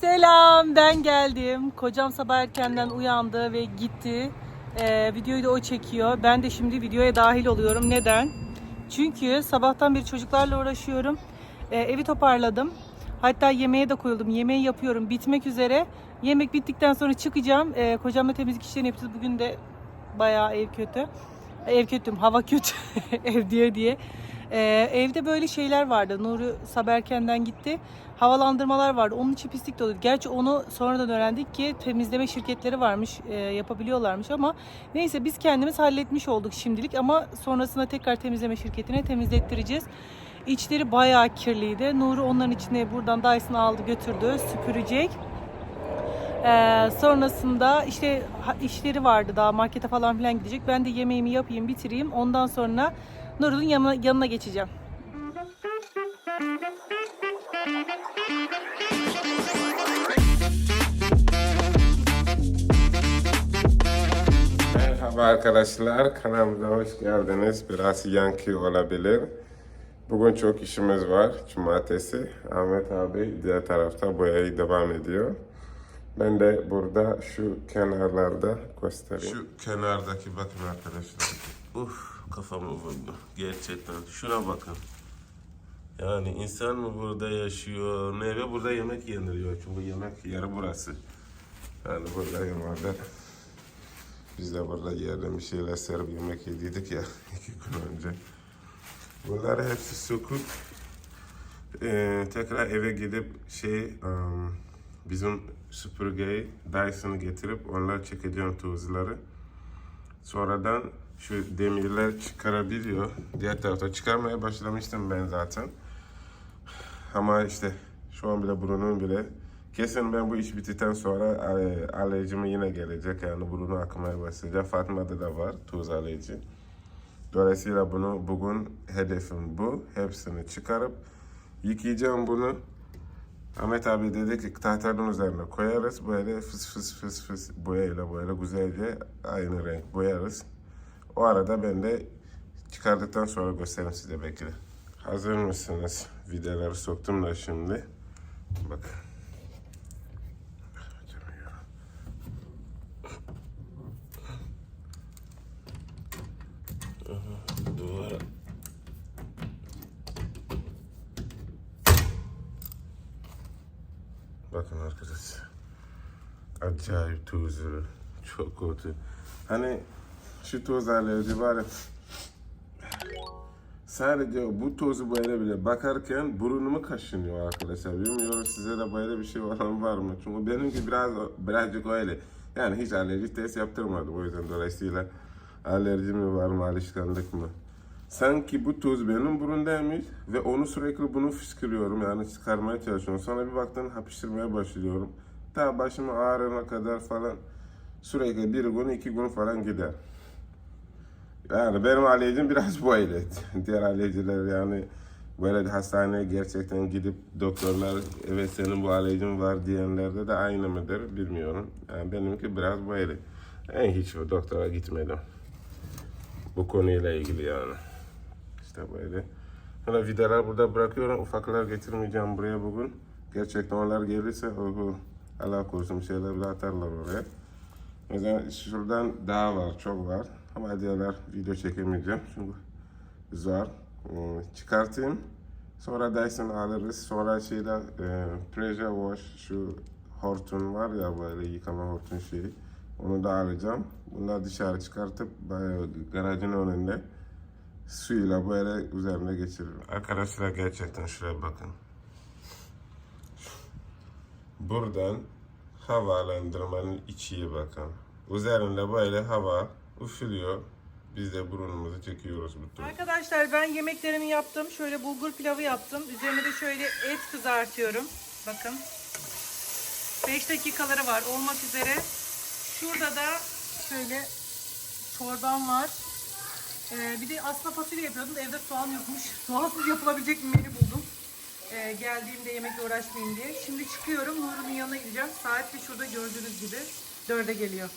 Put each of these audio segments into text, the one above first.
Selam ben geldim. Kocam sabah erkenden uyandı ve gitti. Ee, videoyu da o çekiyor. Ben de şimdi videoya dahil oluyorum. Neden? Çünkü sabahtan beri çocuklarla uğraşıyorum. Ee, evi toparladım. Hatta yemeğe de koyuldum. Yemeği yapıyorum. Bitmek üzere. Yemek bittikten sonra çıkacağım. Ee, kocamla temizlik işlerini yapacağız. Bugün de bayağı ev kötü. Ev kötüm, hava kötü. ev diye diye. Ee, evde böyle şeyler vardı. Nuri sabah erkenden gitti. Havalandırmalar vardı. Onun için pislik de oluyordu. Gerçi onu sonradan öğrendik ki temizleme şirketleri varmış. e, yapabiliyorlarmış ama neyse biz kendimiz halletmiş olduk şimdilik ama sonrasında tekrar temizleme şirketine temizlettireceğiz. İçleri bayağı kirliydi. Nuri onların içine buradan Dyson aldı götürdü. Süpürecek. Ee, sonrasında işte işleri vardı daha markete falan filan gidecek. Ben de yemeğimi yapayım bitireyim. Ondan sonra Nurul'un yanına, yanına geçeceğim. Merhaba arkadaşlar, kanalımıza hoş geldiniz. Biraz yankı olabilir. Bugün çok işimiz var. Cumartesi. Ahmet abi diğer tarafta boyayı devam ediyor. Ben de burada şu kenarlarda göstereyim. Şu kenardaki bakın arkadaşlar. Uf kafamı vurdu. Gerçekten. Şuna bakın. Yani insan mı burada yaşıyor? Meyve burada yemek yeniliyor. Çünkü yemek yeri burası. Yani burada yemekler biz de burada yerde bir şeyler serip yemek yediydik ya iki gün önce. Bunları hepsi söküp eee, tekrar eve gidip şey em, bizim süpürgeyi Dyson'ı getirip onlar çekeceğim tozları. Sonradan şu demirler çıkarabiliyor. Diğer tarafta çıkarmaya başlamıştım ben zaten. Ama işte şu an bile burnum bile kesin ben bu iş bittikten sonra e, alerjim yine gelecek yani burnu akmaya başlayacak. Fatma'da da var tuz alerji. Dolayısıyla bunu bugün hedefim bu. Hepsini çıkarıp yıkayacağım bunu. Ahmet abi dedi ki tahtanın üzerine koyarız böyle fıs fıs fıs fıs boyayla böyle güzelce aynı renk boyarız. O arada ben de çıkardıktan sonra gösteririm size bekle. Hazır mısınız? Vidaları soktum da şimdi. Bak. Duvara. Bakın arkadaşlar. Acayip tuzlu. Çok kötü. Hani şu toz alerji var ya. Sadece bu tozu böyle bile bakarken burnumu kaşınıyor arkadaşlar. Bilmiyorum size de böyle bir şey olan var mı? Çünkü benimki biraz birazcık öyle. Yani hiç alerji test yaptırmadım o yüzden dolayısıyla alerji mi var mı alışkanlık mı? Sanki bu toz benim burundaymış ve onu sürekli bunu fışkırıyorum yani çıkarmaya çalışıyorum. Sonra bir baktım hapıştırmaya başlıyorum. Ta başım ağrına kadar falan sürekli bir gün iki gün falan gider. Yani benim alerjim biraz bu. Diğer alerjiler yani böyle hastaneye gerçekten gidip doktorlar evet senin bu alerjin var diyenlerde de aynı mıdır bilmiyorum. Yani benimki biraz böyle. En hiç o doktora gitmedim. Bu konuyla ilgili yani. İşte böyle. Sonra vidalar burada bırakıyorum. Ufaklar getirmeyeceğim buraya bugün. Gerçekten onlar gelirse oho, Allah korusun şeyler bile atarlar oraya. Yüzden şuradan daha var, çok var. Ama diyorlar video çekemeyeceğim çünkü zor. Ee, çıkartayım. Sonra Dyson alırız. Sonra şeyde e, pressure wash şu hortum var ya böyle yıkama hortum şeyi. Onu da alacağım. Bunları dışarı çıkartıp böyle garajın önünde suyla böyle üzerine geçiririm. Arkadaşlar gerçekten şuraya bakın. Buradan havalandırmanın içiye bakın. Üzerinde böyle hava üflüyor. Biz de burnumuzu çekiyoruz tur. Arkadaşlar ben yemeklerimi yaptım. Şöyle bulgur pilavı yaptım. Üzerine de şöyle et kızartıyorum. Bakın. 5 dakikaları var olmak üzere. Şurada da şöyle çorbam var. Ee, bir de aslında fasulye yapıyordum evde soğan yokmuş. Soğansız yapılabilecek bir menü buldum. Ee, geldiğimde yemekle uğraşmayayım diye. Şimdi çıkıyorum. Nur'un yanına gideceğim. Saat de şurada gördüğünüz gibi. Dörde geliyor.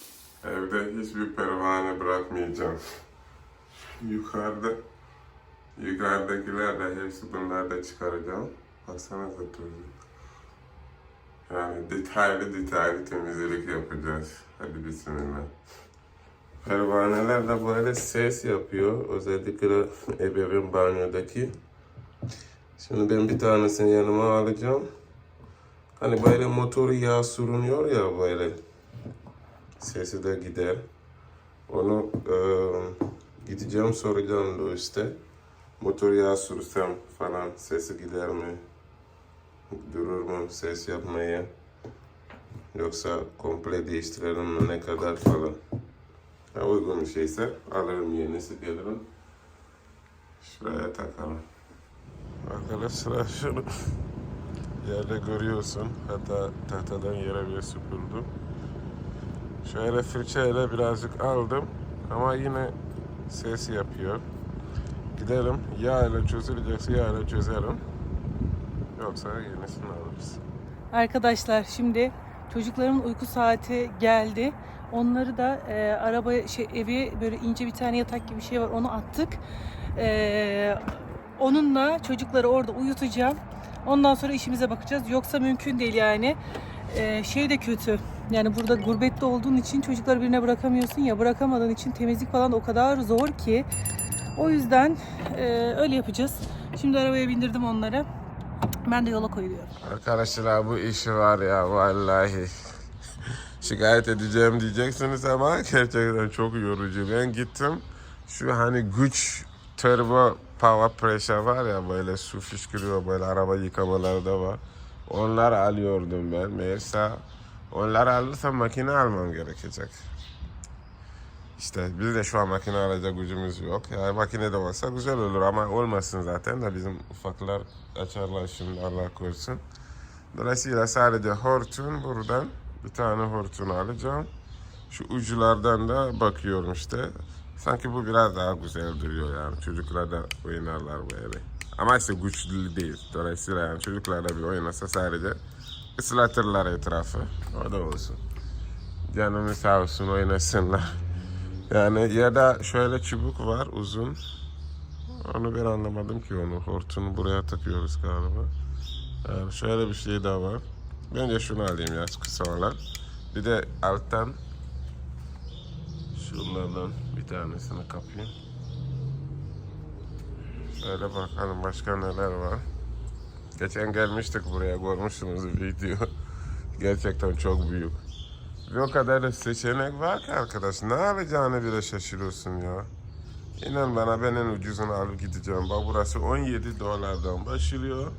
Evde hiçbir pervane bırakmayacağım. Yukarıda yukarıdakiler de hepsi bunları da çıkaracağım. Baksanıza tuzlu. Yani detaylı detaylı temizlik yapacağız. Hadi bismillah. Pervaneler de böyle ses yapıyor. Özellikle ebeveyn banyodaki. Şimdi ben bir tanesini yanıma alacağım. Hani böyle motor yağ sürünüyor ya böyle. Sesi de gider. Onu e, gideceğim soracağım Louis'te. Motor yağ sürsem falan sesi gider mi? Durur mu ses yapmaya? Yoksa komple değiştirelim mi ne kadar falan. Ha, uygun bir şeyse alırım yenisi gelirim. Şuraya takalım. Arkadaşlar şunu yerde görüyorsun. Hatta tahtadan yere bile süpürdüm. Şöyle fırçayla birazcık aldım ama yine ses yapıyor. Gidelim yağ ile çözülecekse yağ ile çözerim. Yoksa yenisini alırız. Arkadaşlar şimdi çocuklarımın uyku saati geldi. Onları da e, arabaya şey evi böyle ince bir tane yatak gibi bir şey var onu attık. E, onunla çocukları orada uyutacağım. Ondan sonra işimize bakacağız. Yoksa mümkün değil yani. E, şey de kötü. Yani burada gurbette olduğun için çocukları birine bırakamıyorsun ya bırakamadığın için temizlik falan o kadar zor ki. O yüzden e, öyle yapacağız. Şimdi arabaya bindirdim onları. Ben de yola koyuluyorum. Arkadaşlar bu işi var ya vallahi. Şikayet edeceğim diyeceksiniz ama gerçekten çok yorucu. Ben gittim şu hani güç turbo power pressure var ya böyle su fışkırıyor böyle araba yıkamalarda var. Onlar alıyordum ben. Meğerse onlar alırsam makine almam gerekecek. İşte biz de şu an makine alacak gücümüz yok. Yani makine de olsa güzel olur ama olmasın zaten de bizim ufaklar açarlar şimdi Allah korusun. Dolayısıyla sadece hortum buradan bir tane hortum alacağım. Şu uculardan da bakıyorum işte. Sanki bu biraz daha güzel duruyor yani. Çocuklar da oynarlar böyle. Ama işte güçlü değil. Dolayısıyla yani çocuklar da bir oynasa sadece ıslatırlar etrafı. O da olsun. Canımız sağ olsun oynasınlar. Yani ya da şöyle çubuk var uzun. Onu ben anlamadım ki onu. Hortunu buraya takıyoruz galiba. Yani şöyle bir şey daha var. Bence şunu alayım ya kısa olan. Bir de alttan şunlardan bir tanesini kapayım. Şöyle bakalım başka neler var. Geçen gelmiştik buraya görmüşsünüz video. Gerçekten çok büyük. Ve o kadar da seçenek var ki arkadaş. Ne alacağını bile şaşırıyorsun ya. İnan bana ben en ucuzunu alıp gideceğim. Bak burası 17 dolardan başlıyor.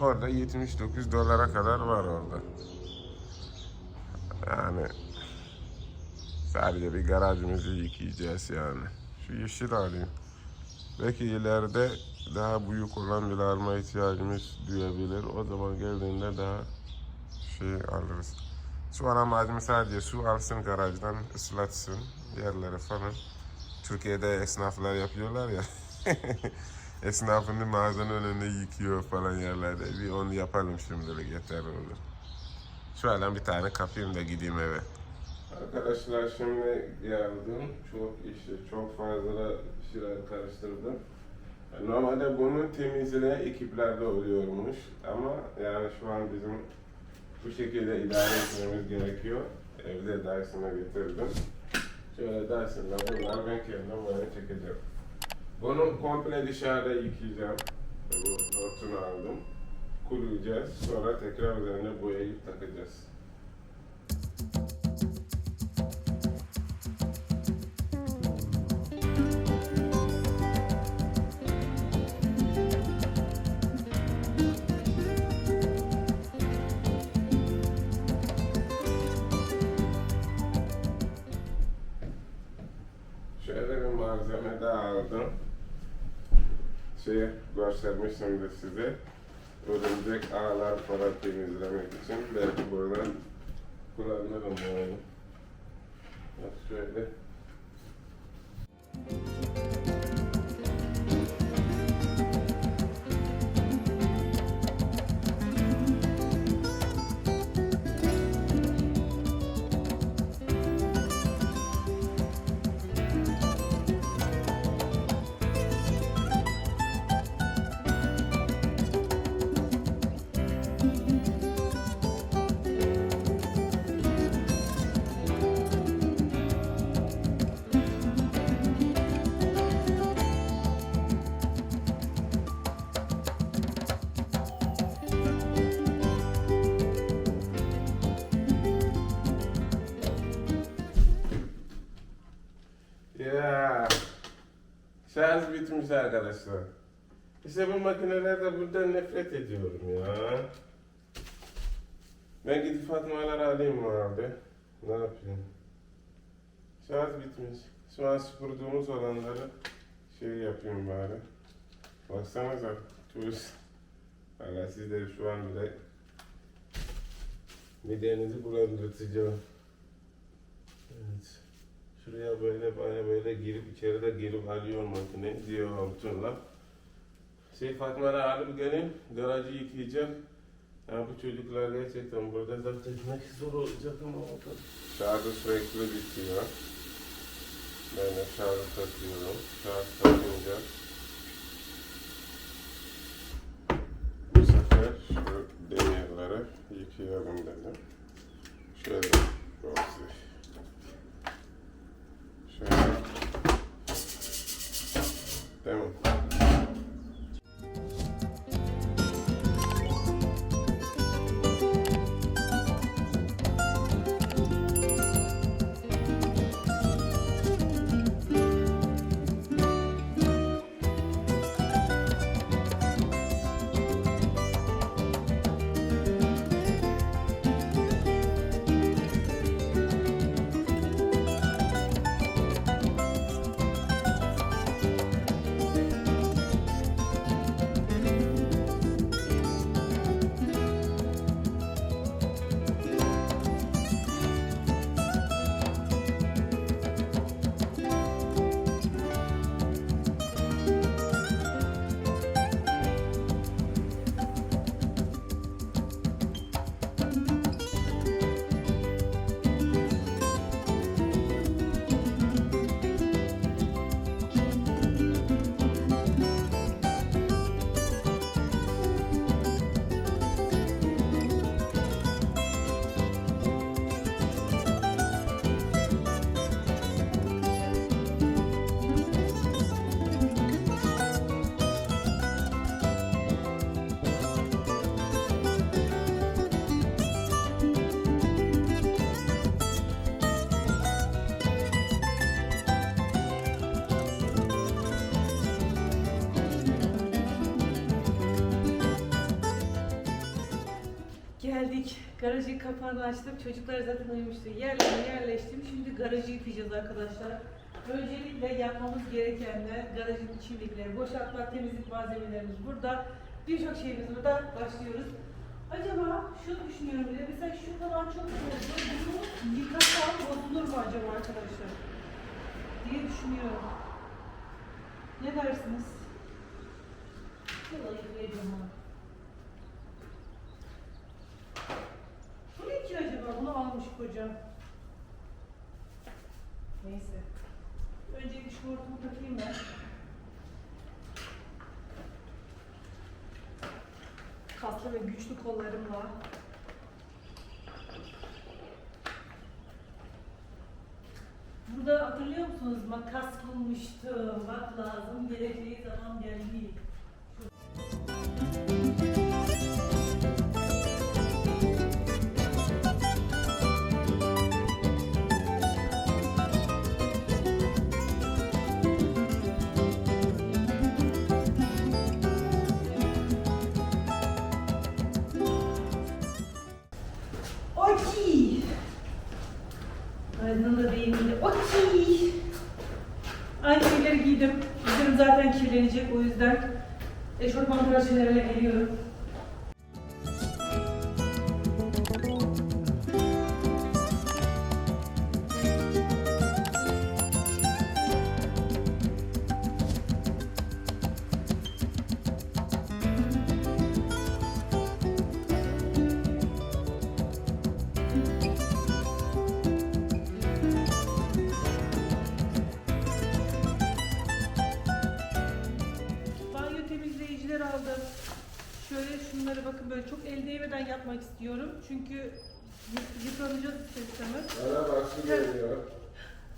Orada 79 dolara kadar var orada. Yani sadece bir garajımızı yıkayacağız yani. Şu yeşil alayım. Belki ileride daha büyük olan bile alma ihtiyacımız duyabilir. O zaman geldiğinde daha şey alırız. Şu an amacım sadece su alsın garajdan ıslatsın yerleri falan. Türkiye'de esnaflar yapıyorlar ya. Esnafını mağazanın önünde yıkıyor falan yerlerde. Bir onu yapalım şimdilik yeter olur. Şu an bir tane kapayım da gideyim eve. Arkadaşlar şimdi geldim. Çok işi, çok fazla şeyler karıştırdım. Normalde bunu temizleyen ekiplerde oluyormuş. Ama yani şu an bizim bu şekilde idare etmemiz gerekiyor. Evde dersine getirdim. Şöyle dersinde bunlar ben kendim böyle çekeceğim. Bunu komple dışarıda yıkayacağım. Bu hortunu aldım. Kuruyacağız. Sonra tekrar üzerine boyayıp takacağız. Şey göstermişimdir size. Örümcek ağlar falan temizlemek için. Belki buradan kullanırım yani. Şöyle. Bitmiş arkadaşlar. İşte bu makinelerde buradan nefret ediyorum ya. Ben gidip Fatma'ları alayım abi? Ne yapayım? Şarj bitmiş. Şu an süpürdüğümüz olanları şey yapayım bari. Baksanıza turist. Hala sizleri şu an bile midenizi bulandırtacağım. Evet. Şuraya böyle böyle böyle girip içeride girip alıyor makine diyor Abdullah. Şey Fatma'ya alıp gelin garajı yıkayacak. Ya bu çocuklar gerçekten burada zapt etmek zor olacak ama bakalım. Şarjı sürekli bitiyor. Ben de şarjı takıyorum. Şarj takınca bu sefer şu demirleri yıkayalım dedim. Şöyle Garajın kapağını açtık. Çocuklar zaten uyumuştu. Yerlerine yerleştim. Şimdi garajı yıkayacağız arkadaşlar. Öncelikle yapmamız gerekenler garajın içindekileri boşaltmak, temizlik malzemelerimiz burada. Birçok şeyimiz burada. Başlıyoruz. Acaba şunu düşünüyorum bile. Mesela şu falan çok bozdu. Bunu yıkasam bozulur mu acaba arkadaşlar? Diye düşünüyorum. Ne dersiniz? Şöyle yıkayacağım onu. Bu ne ki acaba? Kocam. Neyse. Önce bir şortumu takayım ben. Kaslı ve güçlü kollarımla. Burada hatırlıyor musunuz? Makas bulmuştum. Bak lazım geleceği zaman geldi. Aynı şeyleri giydim. Üzerim zaten kirlenecek o yüzden eşofman tıraş şeylerle geliyorum. istiyorum. Çünkü yık- yıpranacağız ister şey istemez. Bana baksın geliyor.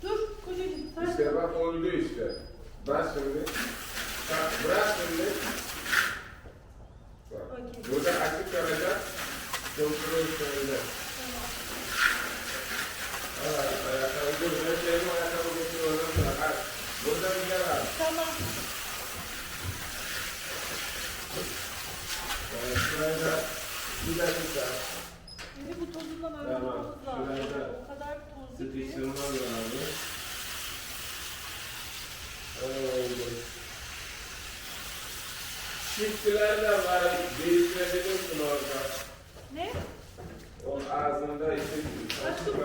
Dur kocacığım sen. İşte bak oldu işte. Ben şimdi. Bak bırak şimdi. Bak. Okey. Burada açık kalacak. Kontrol üstünde. Evet, ayakkabı dur. Ben şeyimi ayakkabı götürüyorum. Bak. Burada bir yer var. Tamam. Evet, şuraya da bir dakika. Tozundan Tamam, arındırmamız lazım. O kadar tozlu ki. Sıkıştırmam lazım. Öyle. Çiftçiler de var. Değiştirebilirsin orada. Ne? O ağzında işte. Aşkım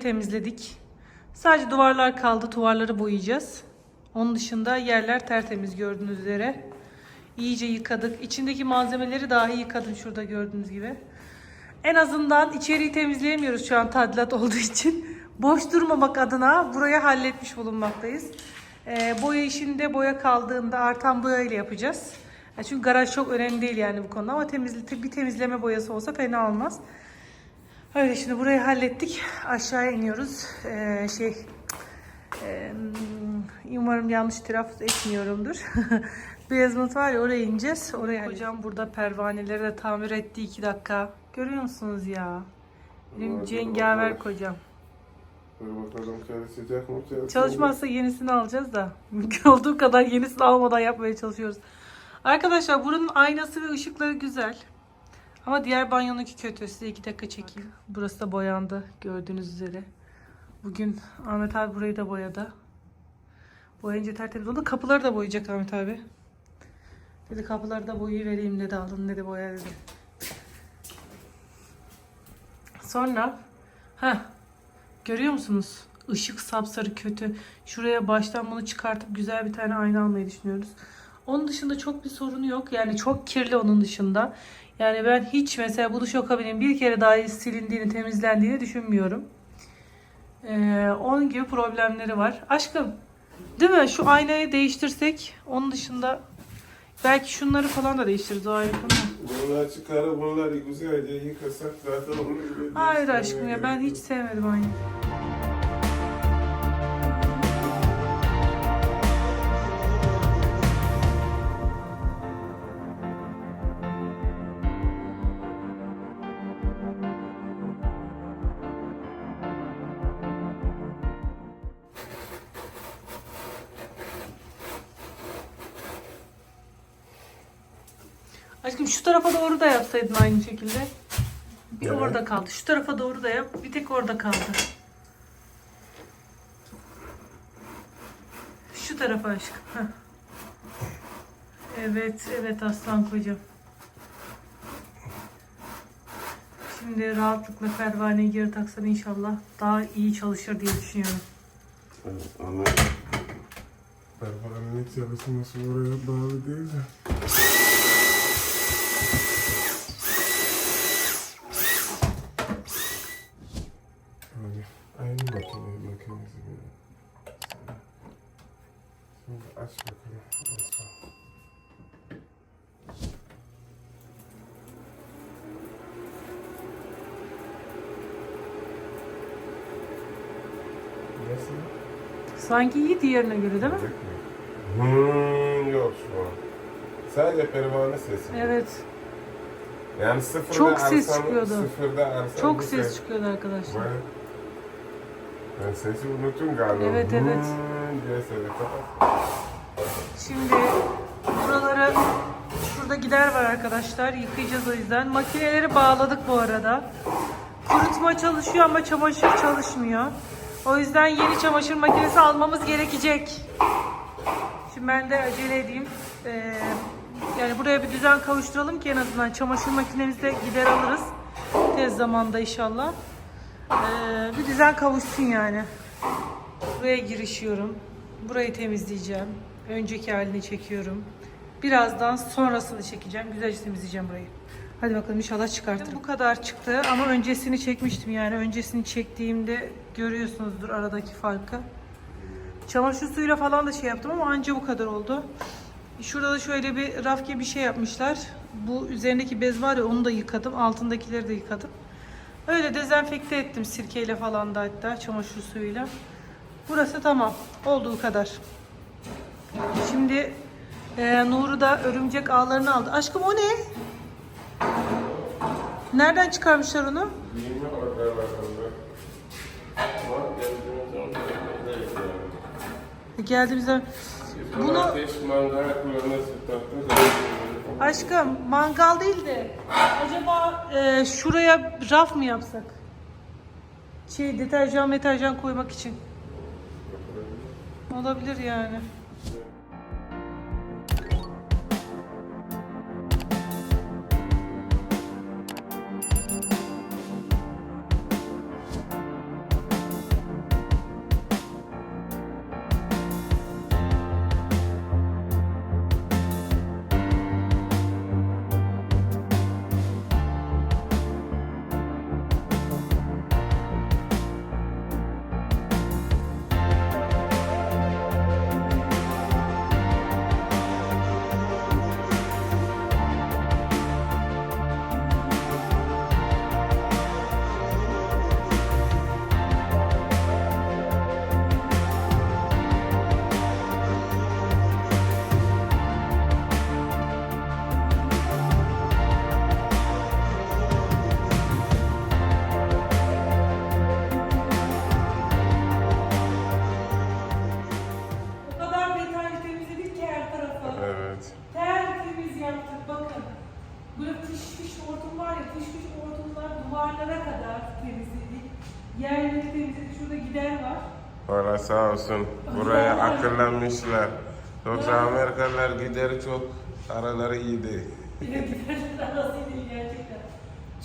Temizledik. Sadece duvarlar kaldı. Duvarları boyayacağız. Onun dışında yerler tertemiz gördüğünüz üzere. İyice yıkadık. İçindeki malzemeleri dahi yıkadım şurada gördüğünüz gibi. En azından içeriği temizleyemiyoruz şu an tadilat olduğu için. Boş durmamak adına burayı halletmiş bulunmaktayız. Ee, boya işinde boya kaldığında artan boya ile yapacağız. Ya çünkü garaj çok önemli değil yani bu konuda ama temizle, bir temizleme boyası olsa fena olmaz. Öyle şimdi burayı hallettik. Aşağıya iniyoruz. Ee, şey e, umarım yanlış telaffuz etmiyorumdur. Beyazıt var ya oraya ineceğiz. Oraya Hocam burada pervaneleri de tamir etti iki dakika. Görüyor musunuz ya? Benim cengaver kocam. Çalışmazsa yenisini alacağız da. Mümkün olduğu kadar yenisini almadan yapmaya çalışıyoruz. Arkadaşlar buranın aynası ve ışıkları güzel. Ama diğer banyonunki kötü. Size iki dakika çekeyim. Burası da boyandı gördüğünüz üzere. Bugün Ahmet abi burayı da boyadı. Boyayınca tertemiz oldu. Kapıları da boyayacak Ahmet abi. Dedi kapıları da boyayı vereyim dedi alın dedi boya dedi. Sonra ha görüyor musunuz? Işık sapsarı kötü. Şuraya baştan bunu çıkartıp güzel bir tane ayna almayı düşünüyoruz. Onun dışında çok bir sorunu yok. Yani çok kirli onun dışında. Yani ben hiç mesela bu duşakabinin bir kere dahi silindiğini, temizlendiğini düşünmüyorum. Ee, onun gibi problemleri var. Aşkım, değil mi? Şu aynayı değiştirsek, onun dışında belki şunları falan da değiştiririz o ayrı. Bunlar çıkarıp bunları güzelce yıkasak zaten onu bile Hayır aşkım ya ben hiç sevmedim aynayı. Aşkım şu tarafa doğru da yapsaydın aynı şekilde. Bir Evet. orada kaldı. Şu tarafa doğru da yap. Bir tek orada kaldı. Şu tarafa aşkım. Heh. Evet, evet aslan kocam. Şimdi rahatlıkla pervaneyi geri taksan inşallah daha iyi çalışır diye düşünüyorum. Evet, ama pervanenin çalışması oraya bağlı değil de. Aç. Nasıl? Sanki iyi diğerine göre değil mi? Hmm, yok şu an. Sadece pervane sesi. Evet. Yani sıfırda Çok ses çıkıyordu. Sıfırda Çok bu ses çıkıyordu arkadaşlar. Ben, ben sesi unuttum galiba. Evet, evet. Hmm diye sesi kapat. Şimdi buraları şurada gider var arkadaşlar. Yıkayacağız o yüzden. Makineleri bağladık bu arada. Kurutma çalışıyor ama çamaşır çalışmıyor. O yüzden yeni çamaşır makinesi almamız gerekecek. Şimdi ben de acele edeyim. Ee, yani buraya bir düzen kavuşturalım ki en azından çamaşır makinemizde gider alırız. Tez zamanda inşallah. Ee, bir düzen kavuşsun yani. Buraya girişiyorum. Burayı temizleyeceğim. Önceki halini çekiyorum. Birazdan sonrasını çekeceğim. Güzelce temizleyeceğim burayı. Hadi bakalım inşallah çıkartırım. Bu kadar çıktı ama öncesini çekmiştim yani. Öncesini çektiğimde görüyorsunuzdur aradaki farkı. Çamaşır suyuyla falan da şey yaptım ama anca bu kadar oldu. Şurada da şöyle bir raf gibi bir şey yapmışlar. Bu üzerindeki bez var ya onu da yıkadım. Altındakileri de yıkadım. Öyle dezenfekte ettim sirkeyle falan da hatta çamaşır suyuyla. Burası tamam. Olduğu kadar. Şimdi e, Nuru da örümcek ağlarını aldı. Aşkım o ne? Nereden çıkarmışlar onu? Yani. Geldiğimizde Bunu... aşkım mangal değil de acaba e, şuraya raf mı yapsak? Şey deterjan meterjan koymak için. Olabilir yani. Duvarlara kadar temizledik. Yerleri temizledik. Şurada gider var. Valla sağ olsun. Buraya akıllanmışlar. Yoksa Amerikalılar gider çok araları iyi değil. Yine giderler arası değil gerçekten.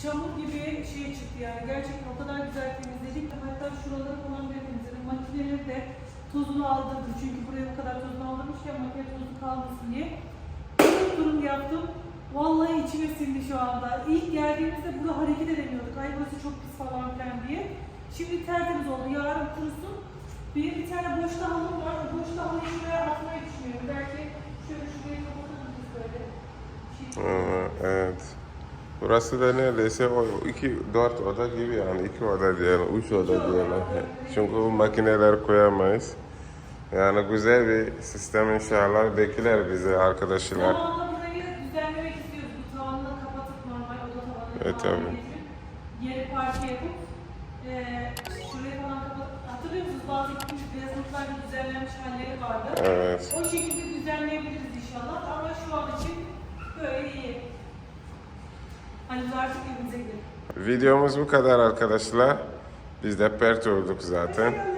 Çamur gibi şey çıktı yani. Gerçekten o kadar güzel temizledik. Hatta şuraları falan bile temizledim. Makineleri de tozunu aldırdım. Çünkü buraya bu kadar tozunu aldırmışken makine tozu kalmasın diye. Durum yaptım. Vallahi içime sindi şu anda. İlk geldiğimizde burada hareket edemiyorduk. Ay burası çok pis falan filan diye. Şimdi tertemiz oldu. Yarın kurusun. Benim bir tane boş halım var. O boş halıyı şuraya atmayı düşünüyorum. Belki şöyle şuraya kapatırız böyle. Şey, Aa, evet. Burası da neredeyse o iki, dört oda gibi yani iki oda diyelim, üç oda diyelim. Çünkü bu makineler koyamayız. Yani güzel bir sistem inşallah bekler bize arkadaşlar. Zamanla burayı düzenlemek istiyoruz. Bu tavanını kapatıp normal oda tavanını Evet, falan tabii. Yeri parke yapıp eee şurayı falan kapatıp hatırlıyor musunuz? Bazı gitmiş beyazlıklarla düzenlenmiş halleri vardı. Evet. O şekilde düzenleyebiliriz inşallah ama şu an için böyle iyi. Hani artık evimize gidelim. Videomuz bu kadar arkadaşlar. Biz de pert olduk zaten.